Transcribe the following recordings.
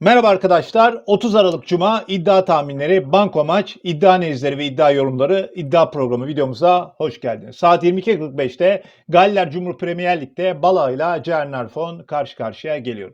Merhaba arkadaşlar. 30 Aralık Cuma iddia tahminleri, banko maç, iddia analizleri ve iddia yorumları iddia programı videomuza hoş geldiniz. Saat 22.45'te Galler Cumhur Premier Lig'de Bala ile Cernarfon karşı karşıya geliyor.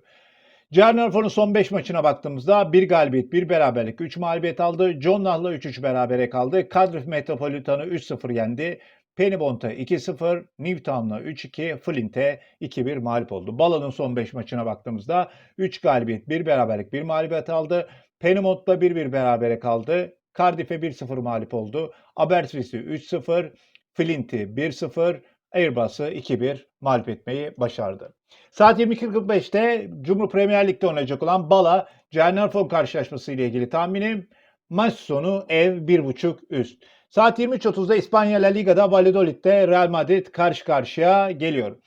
Cernarfon'un son 5 maçına baktığımızda 1 galibiyet, 1 beraberlik, 3 mağlubiyet aldı. John Nah'la 3-3 berabere kaldı. Cardiff Metropolitan'ı 3-0 yendi. Pennybont'a 2-0, Newtown'la 3-2, Flint'e 2-1 mağlup oldu. Bala'nın son 5 maçına baktığımızda 3 galibiyet, 1 beraberlik, 1 mağlubiyet aldı. Pennymont'la 1-1 berabere kaldı. Cardiff'e 1-0 mağlup oldu. Aberystwyth'i 3-0, Flint'i 1-0, Airbus'ı 2-1 mağlup etmeyi başardı. Saat 22.45'te Cumhur Premier Lig'de oynayacak olan Bala, Cernarfon karşılaşması ile ilgili tahminim maç sonu ev 1.5 üst. Saat 23.30'da İspanya La Liga'da Valladolid'de Real Madrid karşı karşıya geliyor.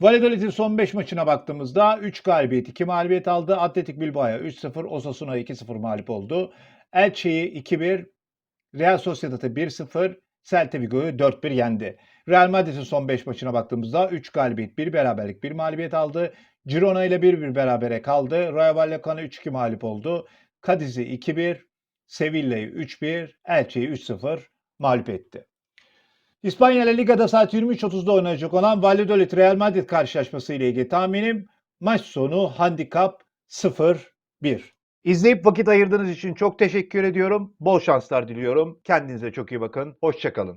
Valladolid'in son 5 maçına baktığımızda 3 galibiyet, 2 mağlubiyet aldı. Atletik Bilbao'ya 3-0, Osasuna 2-0 mağlup oldu. Elche'yi 2-1, Real Sociedad'ı 1-0, Celta Vigo'yu 4-1 yendi. Real Madrid'in son 5 maçına baktığımızda 3 galibiyet, 1 beraberlik, 1 mağlubiyet aldı. Girona ile 1-1 berabere kaldı. Rayo Vallecano 3-2 mağlup oldu. Cadiz'i 2-1, Sevilla'yı 3-1, Elche'yi 3-0 mağlup etti. İspanya La Liga'da saat 23.30'da oynanacak olan Valladolid Real Madrid karşılaşması ile ilgili tahminim maç sonu handikap 0-1. İzleyip vakit ayırdığınız için çok teşekkür ediyorum. Bol şanslar diliyorum. Kendinize çok iyi bakın. Hoşçakalın.